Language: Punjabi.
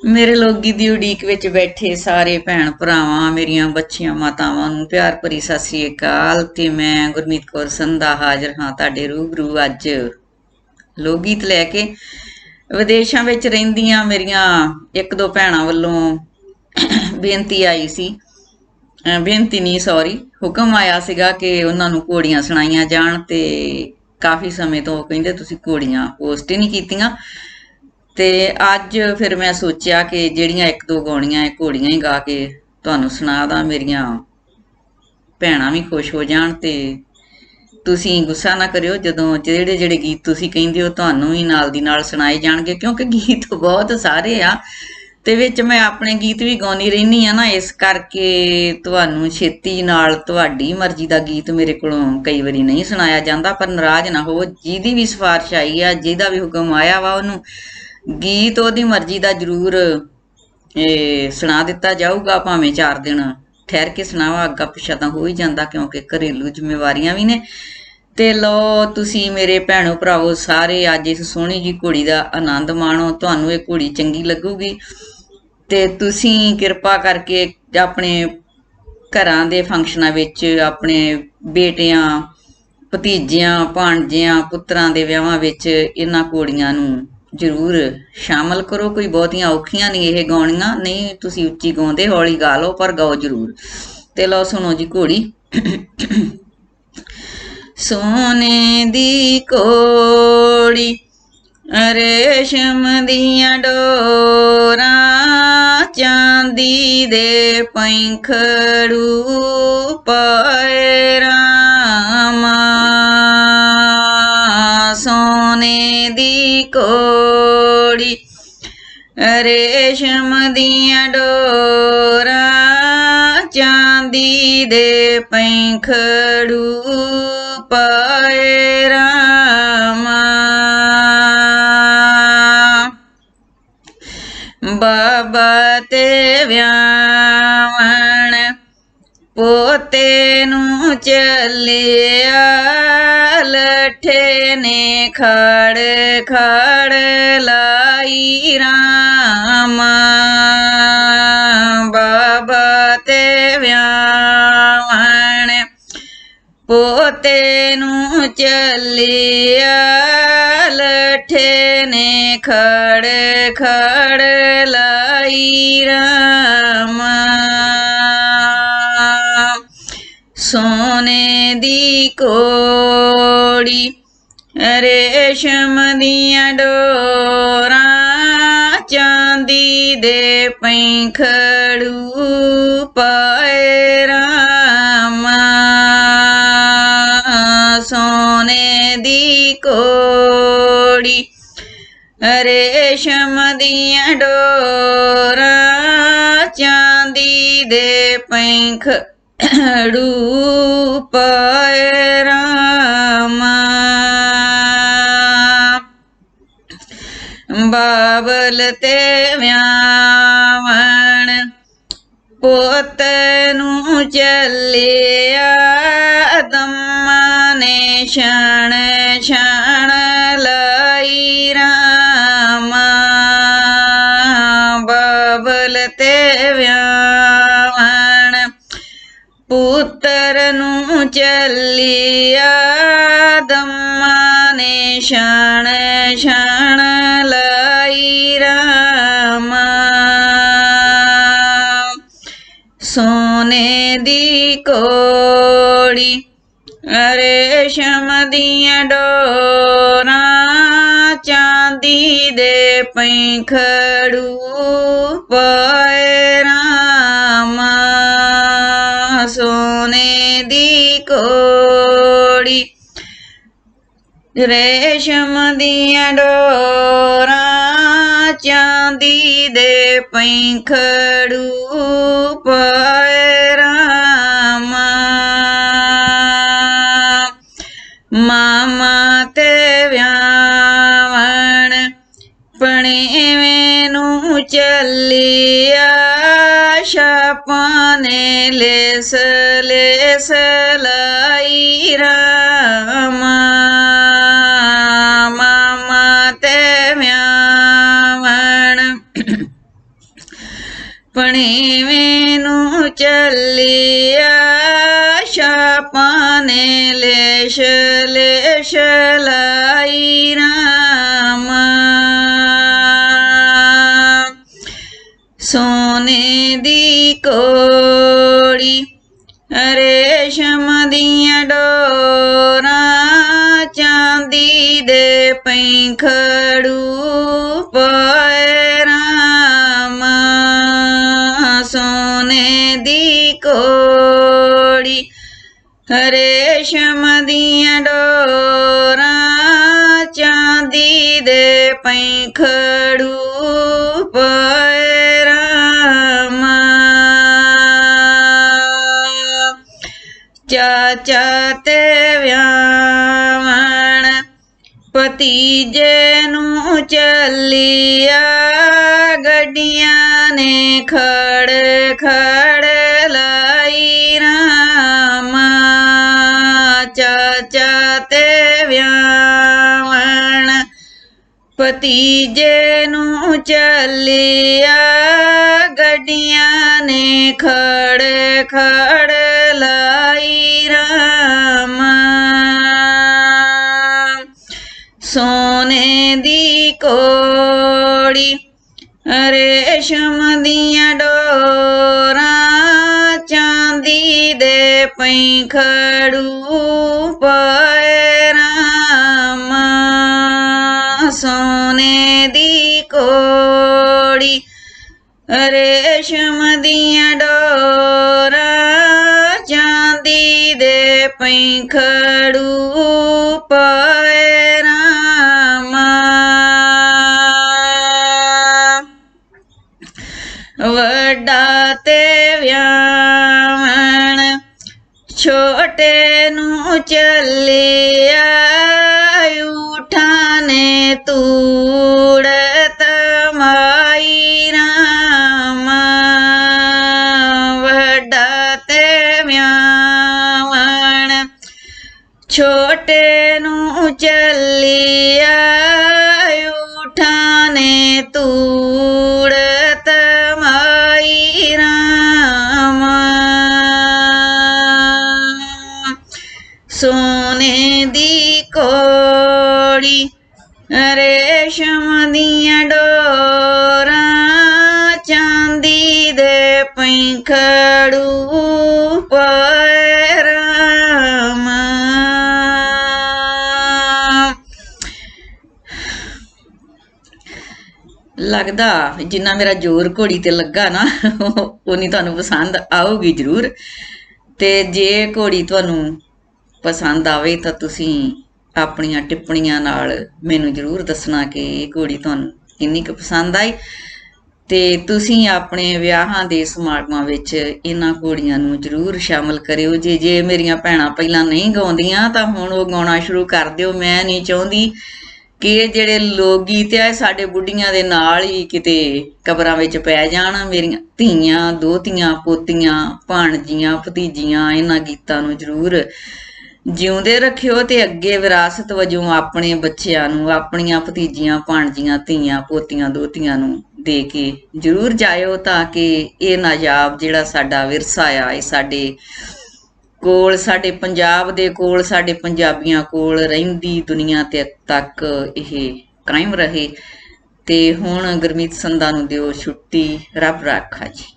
ਮੇਰੇ ਲੋਗੀ ਦੀ ਉਡੀਕ ਵਿੱਚ ਬੈਠੇ ਸਾਰੇ ਭੈਣ ਭਰਾਵਾਂ, ਮੇਰੀਆਂ ਬੱਚੀਆਂ ਮਾਤਾਵਾਂ ਨੂੰ ਪਿਆਰ ਭਰੀ ਸਤਿ ਸ੍ਰੀ ਅਕਾਲ ਤੇ ਮੈਂ ਗੁਰਮੀਤ ਕੌਰ ਸੰਧਾ ਹਾਜ਼ਰ ਹਾਂ ਤੁਹਾਡੇ ਰੂਬਰੂ ਅੱਜ ਲੋਕ ਗੀਤ ਲੈ ਕੇ ਵਿਦੇਸ਼ਾਂ ਵਿੱਚ ਰਹਿੰਦੀਆਂ ਮੇਰੀਆਂ ਇੱਕ ਦੋ ਭੈਣਾਂ ਵੱਲੋਂ ਬੇਨਤੀ ਆਈ ਸੀ। ਬੇਨਤੀ ਨਹੀਂ ਸੌਰੀ ਹੁਕਮ ਆਇਆ ਸੀਗਾ ਕਿ ਉਹਨਾਂ ਨੂੰ ਘੋੜੀਆਂ ਸੁਣਾਈਆਂ ਜਾਣ ਤੇ ਕਾਫੀ ਸਮੇਂ ਤੋਂ ਕਹਿੰਦੇ ਤੁਸੀਂ ਘੋੜੀਆਂ ਪੋਸਟ ਹੀ ਨਹੀਂ ਕੀਤੀਆਂ। ਤੇ ਅੱਜ ਫਿਰ ਮੈਂ ਸੋਚਿਆ ਕਿ ਜਿਹੜੀਆਂ ਇੱਕ ਦੋ ਗਾਉਣੀਆਂ, ਇਹ ਘੋੜੀਆਂ ਹੀ ਗਾ ਕੇ ਤੁਹਾਨੂੰ ਸੁਣਾ ਸੁਣਾਦਾ ਮੇਰੀਆਂ ਭੈਣਾਂ ਵੀ ਖੁਸ਼ ਹੋ ਜਾਣ ਤੇ ਤੁਸੀਂ ਗੁੱਸਾ ਨਾ ਕਰਿਓ, ਜਦੋਂ ਜਿਹੜੇ ਜਿਹੜੇ ਗੀਤ ਤੁਸੀਂ ਕਹਿੰਦੇ ਹੋ, ਤੁਹਾਨੂੰ ਵੀ ਨਾਲ ਦੀ ਨਾਲ ਸੁਣਾਏ ਜਾਣਗੇ, ਕਿਉਂਕਿ ਗੀਤ ਬਹੁਤ ਸਾਰੇ ਆ ਤੇ ਵਿੱਚ ਮੈਂ ਆਪਣੇ ਗੀਤ ਵੀ ਗਾਉਣੀ ਰਹਿੰਦੀ ਆ ਨਾ, ਇਸ ਕਰਕੇ ਤੁਹਾਨੂੰ ਛੇਤੀ ਨਾਲ ਤੁਹਾਡੀ ਮਰਜ਼ੀ ਦਾ ਗੀਤ ਮੇਰੇ ਕੋਲੋਂ ਕਈ ਵਾਰੀ ਨਹੀਂ ਸੁਣਾਇਆ ਜਾਂਦਾ, ਪਰ ਨਾਰਾਜ਼ ਨਾ ਹੋ, ਜਿਹਦੀ ਵੀ ਸਿਫਾਰਿਸ਼ ਆਈ ਆ, ਜਿਹਦਾ ਵੀ ਹੁਕਮ ਆਇਆ ਵਾ ਉਹਨੂੰ ਗੀਤ ਉਹਦੀ ਮਰਜ਼ੀ ਦਾ ਜ਼ਰੂਰ, ਇਹ ਸੁਣਾ ਦਿੱਤਾ ਜਾਊਗਾ ਭਾਵੇਂ 4 ਦਿਨ ਠਹਿਰ ਕੇ ਸੁਣਾਵਾ, ਅੱਗਾ ਪਿਛਾ ਤਾਂ ਹੋ ਹੀ ਜਾਂਦਾ ਕਿਉਂਕਿ ਘਰੇਲੂ ਜ਼ਿੰਮੇਵਾਰੀਆਂ ਵੀ ਨੇ। ਤੇ ਲੋ ਤੁਸੀਂ ਮੇਰੇ ਭੈਣੋ ਭਰਾਵੋ ਸਾਰੇ ਅੱਜ ਇਸ ਸੋਹਣੀ ਜੀ ਘੋੜੀ ਦਾ ਆਨੰਦ ਮਾਣੋ, ਤੁਹਾਨੂੰ ਇਹ ਘੋੜੀ ਚੰਗੀ ਲੱਗੂਗੀ। ਤੇ ਤੁਸੀਂ ਕਿਰਪਾ ਕਰਕੇ ਆਪਣੇ ਘਰਾਂ ਦੇ ਫੰਕਸ਼ਨਾਂ ਵਿੱਚ ਆਪਣੇ ਬੇਟਿਆਂ, ਭਤੀਜਿਆਂ, ਭਾਣਜਿਆਂ, ਪੁੱਤਰਾਂ ਦੇ ਵਿਆਹਾਂ ਵਿੱਚ ਇਹਨਾਂ ਘੋੜੀਆਂ ਨੂੰ ਜ਼ਰੂਰ ਸ਼ਾਮਲ ਕਰੋ, ਕੋਈ ਬਹੁਤੀਆਂ ਔਖੀਆਂ ਨਹੀਂ ਇਹ ਗਾਉਣੀਆਂ, ਨਹੀਂ ਤੁਸੀਂ ਉੱਚੀ ਗਾਉਂਦੇ, ਹੌਲੀ ਗਾ ਲਓ, ਪਰ ਗਾਓ ਜ਼ਰੂਰ। ਤੇ ਲਓ ਸੁਣੋ ਜੀ ਘੋੜੀ। ਸੋਨੇ ਦੀ ਕੋੜੀ ਰੇਸ਼ਮ ਦੀਆਂ ਡੋਰਾਂ, ਚਾਂਦੀ ਦੇ ਪੈਂਖੜੂ ਪਾਏ ਸੋਨੇ ਦੀ ਕੋੜੀ ਰੇਸ਼ਮ ਦੀਆਂ ਡੋਰਾਂ ਚਾਂਦੀ ਦੇ ਪੈਂਖੜੂ ਪਾਏ ਰਾਮਾ। ਬਾਬਾ ਤੇ ਵਿਆਵਣ ਪੋਤੇ ਨੂੰ ਚੱਲਿਆ, ਲਠੇ ਨੇ ਖੜ ਖੜ ਲਾਈ ਰਾਮ। ਬਾਬਾ ਤੇ ਵਿਆਵਣ ਪੋਤੇ ਨੂੰ ਚੱਲਿਆ, ਲਠੇ ਨੇ ਖੜ ਖੜ ਲਾਈ ਰਾਮਾ। ਦੀ ਕੋੜੀ ਰੇਸ਼ਮ ਦੀਆਂ ਡੋਰਾਂ ਚਾਂਦੀ ਦੇ ਪੈਂਖੜੂ ਪਾਏ ਰਾਮਾ। ਸੋਨੇ ਦੀ ਕੋੜੀ ਰੇਸ਼ਮ ਦੀਆਂ ਡੋਰਾਂ ਚਾਂਦੀ ਦੇ ਪੈਂਖ ੜੂ ਪਾਏ ਬਾਬਲ ਤੇ ਵਿਆਵਣ ਪੁੱਤ ਨੂੰ ਚੱਲਿਆ ਦਮਾ ਨੇ ਛਣ ਛਣ ਲਾਈ ਰਾਮਾ ਬਾਬਲ ਤੇ ਵਿਆਵਣ ਪੁੱਤਰ ਕੋੜੀ ਰੇਸ਼ਮ ਦੀਆਂ ਡੋਰਾਂ ਚਾਂਦੀ ਦੇ ਪੈਂਖੜੂ ਪਾਏ ਰਾਮਾ ਸੋਨੇ ਦੀ ਕੋੜੀ ਰੇਸ਼ਮ ਦੀਆਂ ਡੋਰਾਂ ਚਾਂਦੀ ਦੇ ਪੈਂਖੜੂ ਪਾਏ ਨੂੰ ਚੱਲਿਆ ਛਾਪਾਂ ਨੇ ਲੈਸ ਲੈਸ ਲਾਈ ਰਾਮਾ ਮਾਮਾ ਤੇ ਵਿਆਵਣ ਵਣੀਵੇਂ ਨੂੰ ਚੱਲਿਆ ਸੋਨੇ ਦੀ ਕੋੜੀ, ਰੇਸ਼ਮ ਦੀਆਂ ਡੋਰਾਂ ਚਾਂਦੀ ਦੇ ਪੈਂਖੜੂ ਪਾਏ ਸੋਨੇ ਦੀ ਕੋੜੀ, ਰੇਸ਼ਮ ਦੀਆਂ ਡੋਰਾਂ ਚਾਂਦੀ ਦੇ ਪੈਂਖੜੂ ਚਾਚਾ ਤੇ ਵਿਆਵਣ ਭਤੀਜੇ ਨੂੰ ਚੱਲਿਆ ਗੱਡੀਆਂ ਨੇ ਖੜ ਖੜ ਲਾਈ ਰਾਮਾ। ਚਾਚਾ ਤੇ ਵਿਆਵਣ ਭਤੀਜੇ ਨੂੰ ਚੱਲਿਆ ਗੱਡੀਆਂ ਨੇ ਖੜ ਖੜ ਲਾਈ ਰਾਮਾ। ਸੋਨੇ ਦੀ ਕੋੜੀ ਰੇਸ਼ਮ ਦੀਆਂ ਡੋਰਾਂ ਚਾਂਦੀ ਦੇ ਪੈਂਖੜੂ ਪਾਏ ਰਾਮਾ। ਸੋਨੇ ਦੀ ਕੋੜੀ ਰੇਸ਼ਮ ਦੀਆਂ ਡੋਰਾਂ ਦੇ ਪੈਂਖੜੂ ਪਾਏ ਰਾਮਾ ਵੱਡਾ ਤੇ ਵਿਆਹਣ ਛੋਟੇ ਨੂੰ ਛੋਟੇ ਨੂੰ ਚੱਲਿਆ ਉਠਾਂ ਨੇ ਤੂੜਤ ਰਾਮ। ਸੋਨੇ ਦੀ ਕੋੜੀ ਰੇਸ਼ਮ ਦੀਆਂ ਡੋਰਾਂ ਚਾਂਦੀ ਦੇ ਪੈਂਖੜੂ ਲੱਗਦਾ ਜਿੰਨਾ ਮੇਰਾ ਜ਼ੋਰ ਘੋੜੀ ਤੇ ਲੱਗਾ ਨਾ ਉਨੀ ਤੁਹਾਨੂੰ ਪਸੰਦ ਆਊਗੀ ਜ਼ਰੂਰ। ਤੇ ਜੇ ਘੋੜੀ ਤੁਹਾਨੂੰ ਪਸੰਦ ਆਵੇ ਤਾਂ ਤੁਸੀਂ ਆਪਣੀਆਂ ਟਿੱਪਣੀਆਂ ਨਾਲ ਮੈਨੂੰ ਜ਼ਰੂਰ ਦੱਸਣਾ ਕਿ ਇਹ ਘੋੜੀ ਤੁਹਾਨੂੰ ਕਿੰਨੀ ਕੁ ਪਸੰਦ ਆਈ। ਤੇ ਤੁਸੀਂ ਆਪਣੇ ਵਿਆਹਾਂ ਦੇ ਸਮਾਗਮਾਂ ਵਿੱਚ ਇਹਨਾਂ ਘੋੜੀਆਂ ਨੂੰ ਜ਼ਰੂਰ ਸ਼ਾਮਲ ਕਰਿਓ। ਜੇ ਜੇ ਮੇਰੀਆਂ ਭੈਣਾਂ ਪਹਿਲਾਂ ਨਹੀਂ ਗਾਉਂਦੀਆਂ ਤਾਂ ਹੁਣ ਉਹ ਗਾਉਣਾ ਸ਼ੁਰੂ ਕਰ ਦਿਓ। ਮੈਂ ਨਹੀਂ ਚਾਹੁੰਦੀ ਕਿ ਇਹ ਜਿਹੜੇ ਲੋਕ ਗੀਤ ਆ ਸਾਡੇ ਬੁੱਢੀਆਂ ਦੇ ਨਾਲ ਹੀ ਕਿਤੇ ਕਬਰਾਂ ਵਿੱਚ ਪੈ ਜਾਣ, ਮੇਰੀਆਂ ਧੀਆਂ ਦੋਤੀਆਂ ਪੋਤੀਆਂ, ਭਾਣਜੀਆਂ, ਭਤੀਜੀਆਂ, ਇਹਨਾਂ ਗੀਤਾਂ ਨੂੰ ਜ਼ਰੂਰ ਜਿਉਂਦੇ ਰੱਖਿਓ ਤੇ ਅੱਗੇ ਵਿਰਾਸਤ ਵਜੋਂ ਆਪਣੇ ਬੱਚਿਆਂ ਨੂੰ, ਆਪਣੀਆਂ ਭਤੀਜੀਆਂ, ਭਾਣਜੀਆਂ, ਧੀਆਂ, ਪੋਤੀਆਂ, ਦੋਤੀਆਂ ਨੂੰ ਦੇ ਕੇ ਜ਼ਰੂਰ ਜਾਇਓ ਤਾਂ ਕਿ ਇਹ ਨਾਯਾਬ ਜਿਹੜਾ ਸਾਡਾ ਵਿਰਸਾ ਆ, ਇਹ ਸਾਡੇ ਕੋਲ, ਸਾਡੇ ਪੰਜਾਬ ਦੇ ਕੋਲ, ਸਾਡੇ ਪੰਜਾਬੀਆਂ ਕੋਲ ਰਹਿੰਦੀ ਦੁਨੀਆ ਤੇ ਤੱਕ ਇਹ ਕਾਇਮ ਰਹੇ। ਤੇ ਹੁਣ ਗੁਰਮੀਤ ਸੰਧਾ ਨੂੰ ਦਿਓ ਛੁੱਟੀ। ਰੱਬ ਰਾਖਾ ਜੀ।